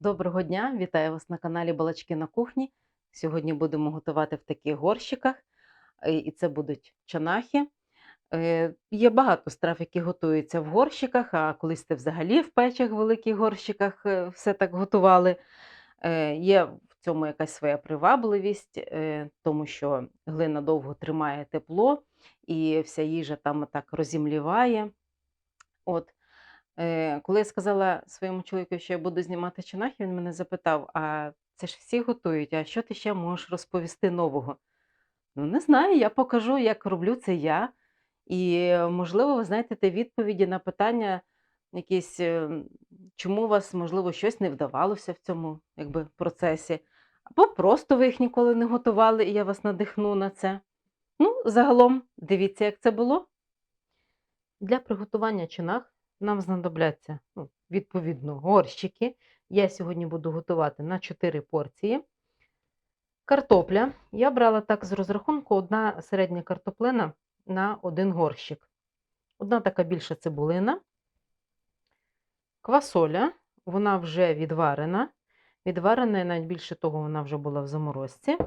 Доброго дня! Вітаю вас на каналі Балачки на кухні. Сьогодні будемо готувати в таких горщиках, е, і це будуть чанахи. Е, Є багато страв, які готуються в горщиках, а колись це взагалі в печах, в великих горщиках е, все так готували. Є в цьому якась своя привабливість, тому що глина довго тримає тепло, і вся їжа там так розімліває. От. Е, коли я сказала своєму чоловіку, що я буду знімати чинахи, він мене запитав: а це ж всі готують, а що ти ще можеш розповісти нового? Ну, не знаю, я покажу, як роблю це я. І, можливо, ви знайдете відповіді на питання якісь, е, чому у вас, можливо, щось не вдавалося в цьому якби, процесі. Або просто ви їх ніколи не готували, і я вас надихну на це. Ну, загалом, дивіться, як це було. Для приготування чинах нам знадобляться ну, відповідно горщики. Я сьогодні буду готувати на 4 порції. Картопля. Я брала так з розрахунку одна середня картоплина на один горщик. Одна така більша цибулина. Квасоля, вона вже відварена. Відварена, і навіть більше того, вона вже була в заморозці.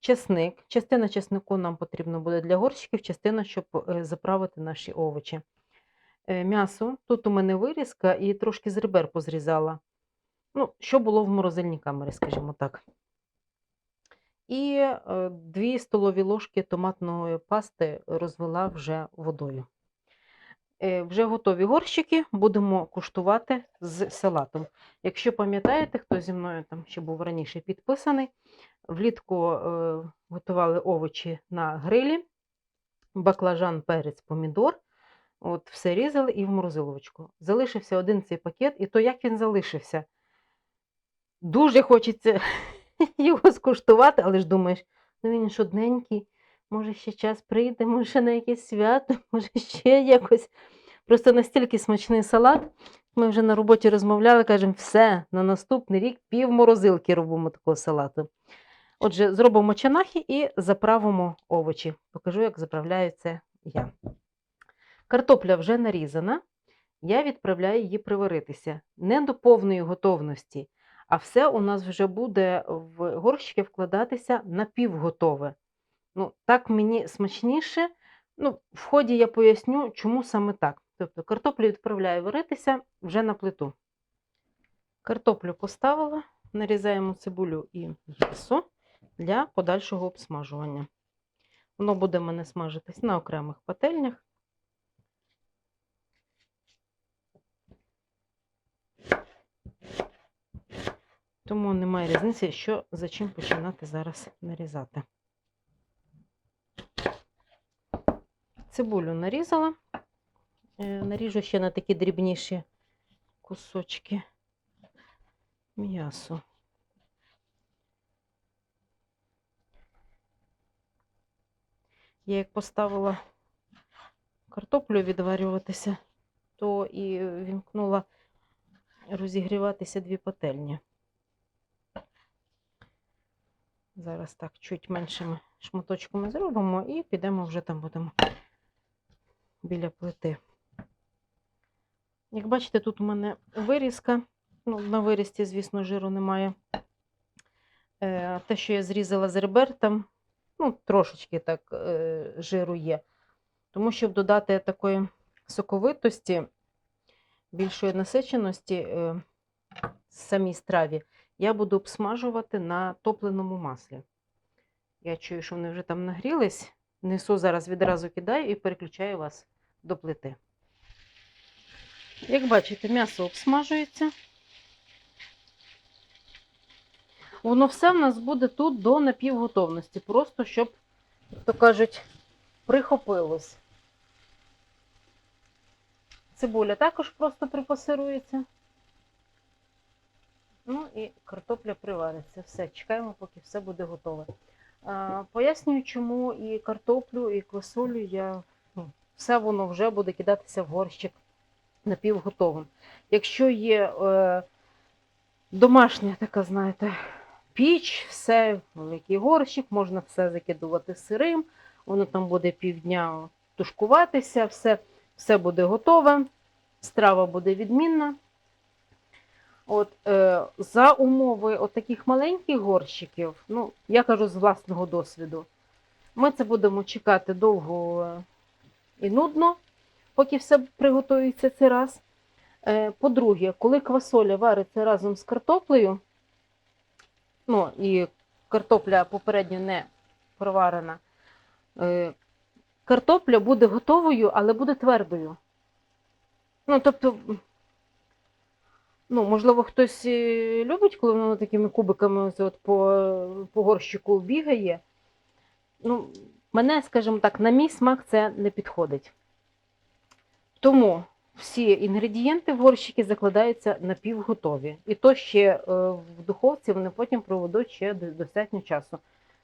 Чесник. Частина чеснику нам потрібно буде для горщиків, частина, щоб е, заправити наші овочі. Е, М'ясо. Тут у мене вирізка і трошки з ребер позрізала. Ну, що було в морозильній камері, скажімо так. І е, 2 столові ложки томатної пасти розвела вже водою. Е, Вже готові горщики будемо куштувати з салатом. Якщо пам'ятаєте, хто зі мною там ще був раніше підписаний, влітку е, готували овочі на грилі, баклажан, перець, помідор. От, все різали і в морозиловочку. Залишився один цей пакет, і то як він залишився. Дуже хочеться його скуштувати, але ж думаєш, ну він ж одненький, може ще час прийде, може на якесь свято, може ще якось. Просто настільки смачний салат. Ми вже на роботі розмовляли, кажемо, все, на наступний рік пів морозилки робимо такого салату. Отже, зробимо чанахи і заправимо овочі. Покажу, як заправляю це я. Картопля вже нарізана. Я відправляю її приваритися. Не до повної готовності, а все у нас вже буде в горщики вкладатися напівготове. Ну, так мені смачніше. Ну, в ході я поясню, чому саме так. Тобто картоплю відправляю варитися вже на плиту. Картоплю поставила, нарізаємо цибулю і м'ясо для подальшого обсмажування. Воно буде мене смажитись на окремих пательнях. Тому немає різниці, що за чим починати зараз нарізати. Цибулю нарізала, Е, наріжу ще на такі дрібніші кусочки м'ясо. Я як поставила картоплю відварюватися, то і вімкнула розігріватися дві пательні. Зараз так чуть меншими шматочками зробимо і підемо вже там будемо біля плити. Як бачите, тут у мене вирізка. Ну, на вирізці, звісно, жиру немає. Е, те, що я зрізала з ребер, там ну, трошечки так е, жиру є. Тому щоб додати такої соковитості, більшої насиченості е, самій страві, я буду обсмажувати на топленому маслі. Я чую, що вони вже там нагрілись. Несу зараз відразу кидаю і переключаю вас до плити. Як бачите, м'ясо обсмажується. Воно все в нас буде тут до напівготовності, просто щоб, то кажуть, прихопилось. Цибуля також просто припасирується. Ну і картопля привариться. Все, чекаємо, поки все буде готове. Пояснюю, чому і картоплю, і квасолю я ну, все воно вже буде кидатися в горщик напівготовим. Якщо є е, домашня така, знаєте, піч, все, великий горщик, можна все закидувати сирим, воно там буде півдня тушкуватися, все, все буде готове, страва буде відмінна. От, е, за умови отаких маленьких горщиків, ну, я кажу з власного досвіду, ми це будемо чекати довго е, і нудно, поки все приготується цей раз. Е, По-друге, коли квасоля вариться разом з картоплею, ну і картопля попередньо не проварена, е, картопля буде готовою, але буде твердою. Ну, тобто, ну, можливо, хтось любить, коли воно такими кубиками от по, по горщику бігає. Ну, мене, скажімо так, на мій смак це не підходить. Тому всі інгредієнти в горщики закладаються напівготові. І то ще е, в духовці вони потім проведуть ще достатньо часу.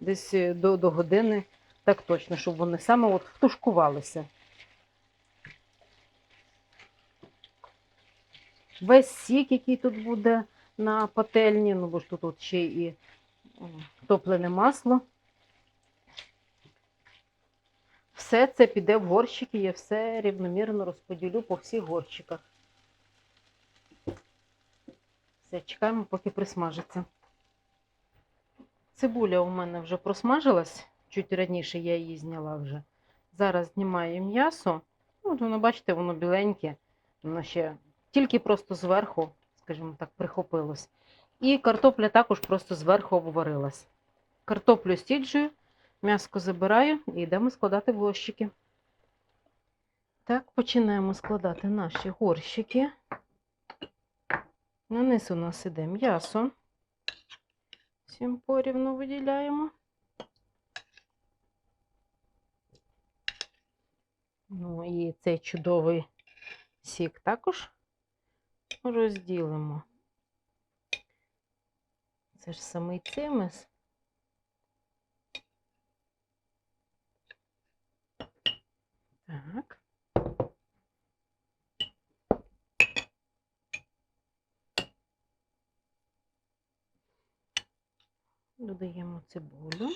Десь е, до, до години, так точно, щоб вони саме от втушкувалися. Весь сік, який тут буде на пательні, ну бо ж тут от ще і топлене масло. Все це піде в горщики, я все рівномірно розподілю по всіх горщиках. Все, чекаємо, поки присмажиться. Цибуля у мене вже просмажилась, чуть раніше я її зняла вже. Зараз знімаю м'ясо. От воно, бачите, воно біленьке, воно ще тільки просто зверху, скажімо так, прихопилось. І картопля також просто зверху обварилась. Картоплю стіджую, м'яско забираю і йдемо складати в горщики. Так, починаємо складати наші горщики. На низ у нас іде м'ясо. Всім порівну виділяємо. Ну і цей чудовий сік також розділимо. Це ж самий цимес. Так. Додаємо цибулю.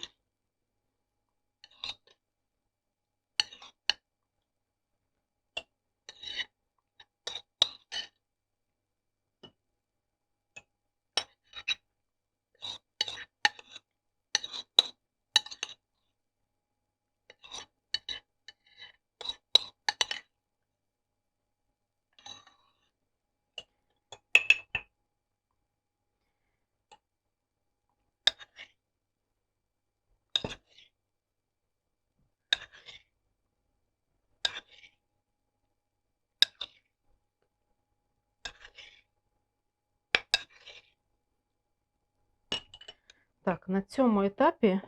Так, на цьому етапі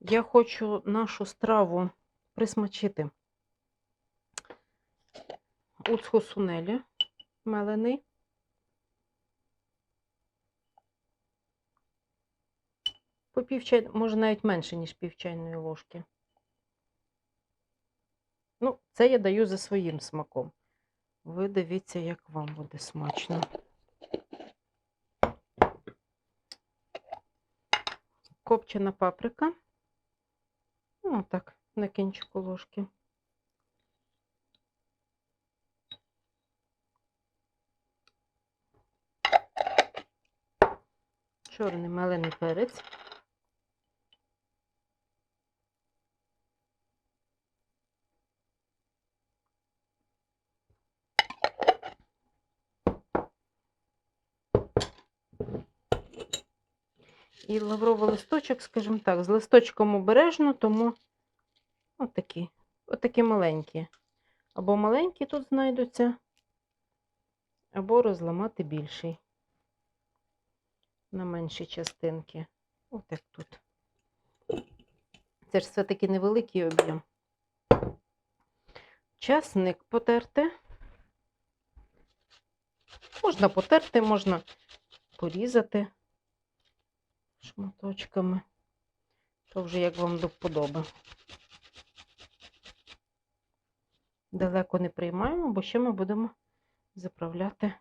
я хочу нашу страву присмачити. Уцхо сунелі мелений. По пів може навіть менше, ніж пів чайної ложки. Ну, це я даю за своїм смаком. Ви дивіться, як вам буде смачно. Копчена паприка. Ну, так, на кінчику ложки. Чорний мелений перець. І лавровий листочок, скажімо так, з листочком обережно, тому отакі, отакі маленькі. Або маленькі тут знайдуться, або розламати більший на менші частинки. От як тут. Це ж все-таки невеликий об'єм. Часник потерти. Можна потерти, можна порізати шматочками. То вже як вам до вподоби. Далеко не приймаємо, бо ще ми будемо заправляти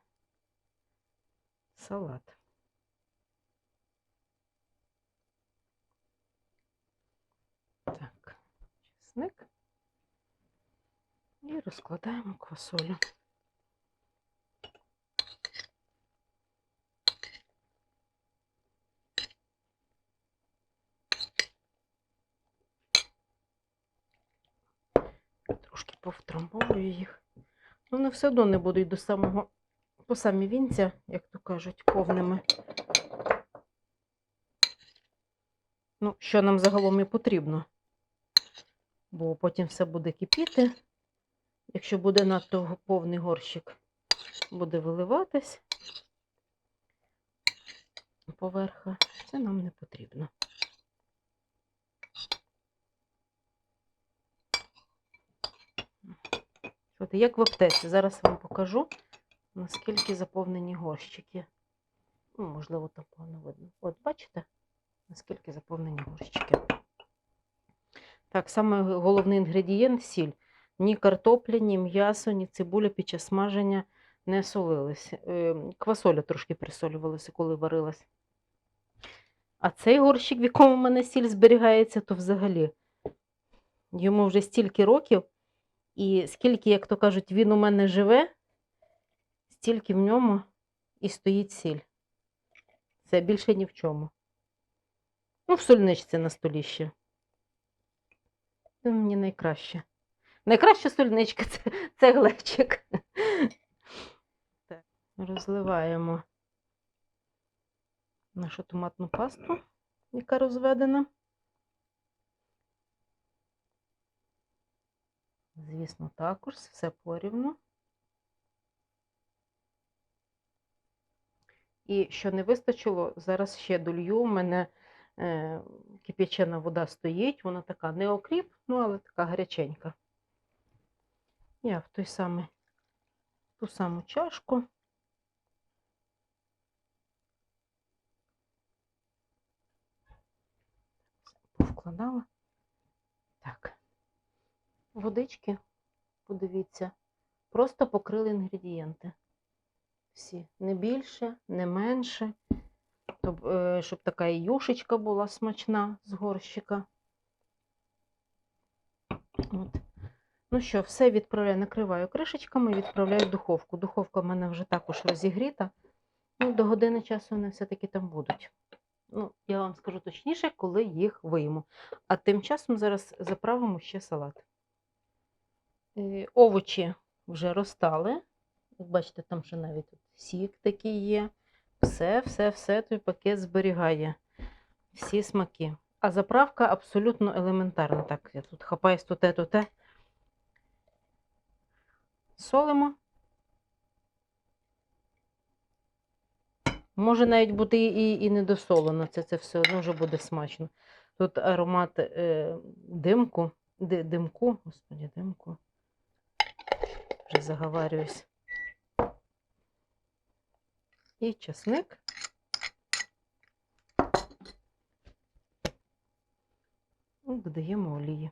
салат. Так, чесник. І розкладаємо квасолю. Трошки повтрамбовую їх. Ну, вони все одно не будуть до самого, по самі вінця, як то кажуть, повними. Ну, що нам загалом і потрібно. Бо потім все буде кипіти. Якщо буде надто повний горщик, буде виливатись поверха. Це нам не потрібно. От, як в аптеці. Зараз вам покажу, наскільки заповнені горщики. Ну, можливо, там погано видно. От, бачите, наскільки заповнені горщики. Так, саме головний інгредієнт сіль. Ні картопля, ні м'ясо, ні цибуля під час смаження не солились. Е, Квасоля трошки присолювалася, коли варилась. А цей горщик, в якому в мене сіль зберігається, то взагалі йому вже стільки років, і скільки, як то кажуть, він у мене живе, стільки в ньому і стоїть сіль. Це більше ні в чому. Ну, в сольничці на столі ще. Це мені найкраще. Найкраща сольничка це, це глечик. Розливаємо нашу томатну пасту, яка розведена. Звісно, також все порівну. І що не вистачило, зараз ще долью. У мене е, кип'ячена вода стоїть, вона така не окріп, ну, але така гаряченька. Я в той самий, ту саму чашку. Повкладала. Так. Водички, подивіться, просто покрили інгредієнти. Всі. Не більше, не менше. Е, Щоб така юшечка була смачна з горщика. От. Ну що, все відправляю, накриваю кришечками і відправляю в духовку. Духовка в мене вже також розігріта. Ну, до години часу вони все-таки там будуть. Ну, я вам скажу точніше, коли їх вийму. А тим часом зараз заправимо ще салат. Е, Овочі вже розтали. Як бачите, там ще навіть сік такий є. Все, все, все той пакет зберігає. Всі смаки. А заправка абсолютно елементарна. Так, я тут хапаюсь то те, то те. Солимо. Може навіть бути і, і недосолено, це, це все одно вже буде смачно. Тут аромат е, димку, ди, димку, господі, димку. Вже заговарююсь. І чесник. Додаємо олії.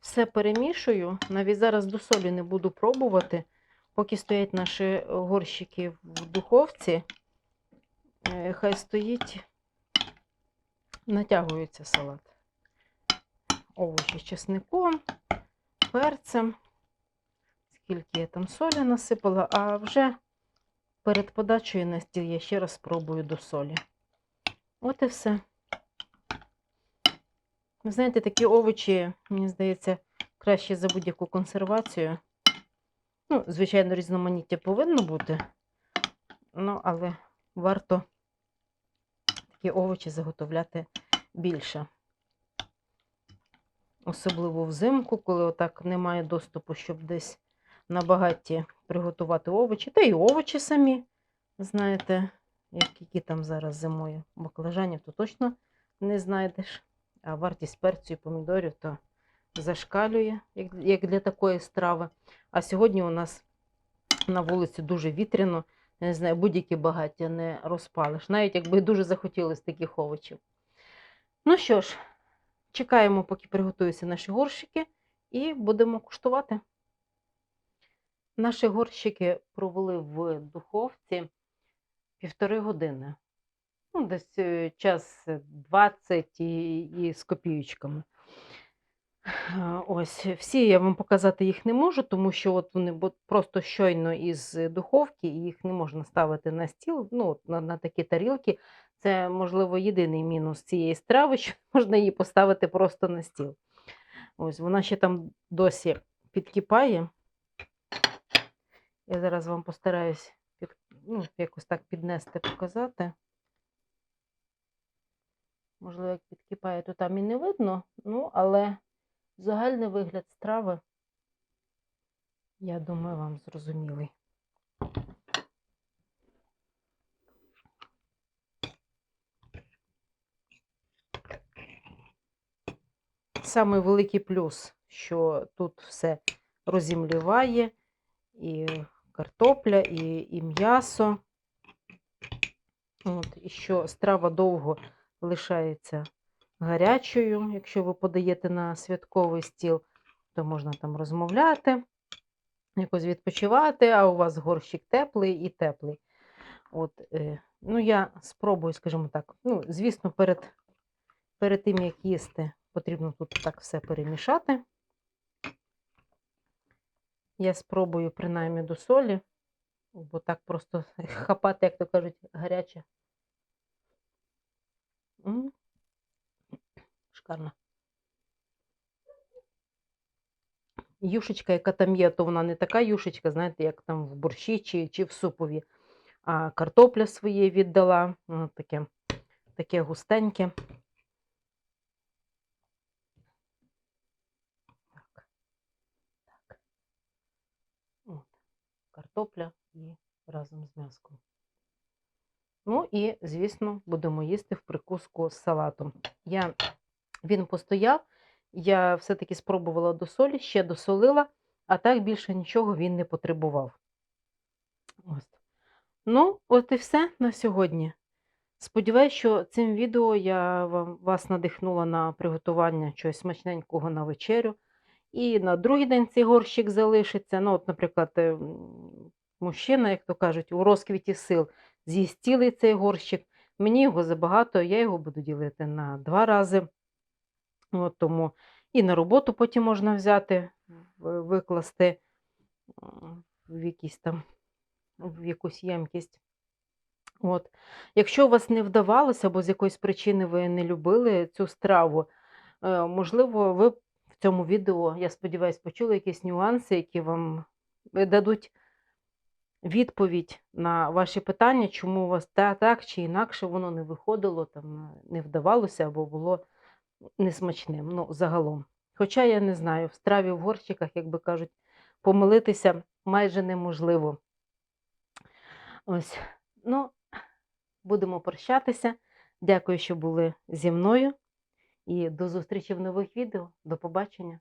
Все перемішую. Навіть зараз до солі не буду пробувати. Поки стоять наші горщики в духовці, е, хай стоїть, натягується салат. Овочі з чесником, перцем, скільки я там солі насипала, а вже перед подачею на стіл я ще раз спробую до солі. От і все. Ви знаєте, такі овочі, мені здається, краще за будь-яку консервацію. Ну, звичайно, різноманіття повинно бути, ну, але варто такі овочі заготовляти більше. Особливо взимку, коли отак немає доступу, щоб десь на багатті приготувати овочі. Та й овочі самі, знаєте, які там зараз зимою. Баклажанів то точно не знайдеш. А вартість перцю і помідорів то зашкалює, як, для такої страви. А сьогодні у нас на вулиці дуже вітряно. Не знаю, будь-які багаття не розпалиш, навіть якби дуже захотілося таких овочів. Ну що ж, чекаємо, поки приготуються наші горщики, і будемо куштувати. Наші горщики провели в духовці півтори години. Ну, десь е, час 20 і, і з копійочками. Ось всі я вам показати їх не можу, тому що от вони просто щойно із духовки, і їх не можна ставити на стіл, ну, на, на такі тарілки. Це, можливо, єдиний мінус цієї страви, що можна її поставити просто на стіл. Ось вона ще там досі підкипає. Я зараз вам постараюсь під, ну, якось так піднести, показати. Можливо, як підкипає, то там і не видно, ну, але загальний вигляд страви, я думаю, вам зрозумілий. Самий великий плюс, що тут все розімліває, і картопля, і, і м'ясо. От, і що страва довго лишається гарячою. Якщо ви подаєте на святковий стіл, то можна там розмовляти, якось відпочивати, а у вас горщик теплий і теплий. От, е, ну, я спробую, скажімо так, ну, звісно, перед, перед тим, як їсти, потрібно тут так все перемішати. Я спробую принаймні до солі, бо так просто хапати, як то кажуть, гаряче. Шикарно. Юшечка, яка там є, то вона не така юшечка, знаєте, як там в борщі чи, чи в супові. А картопля своє віддала. Таке, таке густеньке. Так. Так. От. Картопля і разом з м'яском. Ну і, звісно, будемо їсти в прикуску з салатом. Я, він постояв, я все-таки спробувала до солі, ще досолила, а так більше нічого він не потребував. Ось. Ну, от і все на сьогодні. Сподіваюсь, що цим відео я вас надихнула на приготування чогось смачненького на вечерю. І на другий день цей горщик залишиться. Ну, от, наприклад, е, мужчина, як то кажуть, у розквіті сил з'їсть цей горщик. Мені його забагато, я його буду ділити на два рази. От, тому і на роботу потім можна взяти, викласти в якісь там в якусь ємкість. От. Якщо у вас не вдавалося, або з якоїсь причини ви не любили цю страву, е, можливо, ви цьому відео, я сподіваюся, почули якісь нюанси, які вам е, дадуть відповідь на ваші питання, чому у вас та, так чи інакше воно не виходило, там, е, не вдавалося або було несмачним. Ну, загалом. Хоча я не знаю, в страві в горщиках, як би кажуть, помилитися майже неможливо. Ось. Ну, будемо прощатися. Дякую, що були зі мною. І до зустрічі в нових відео. До побачення.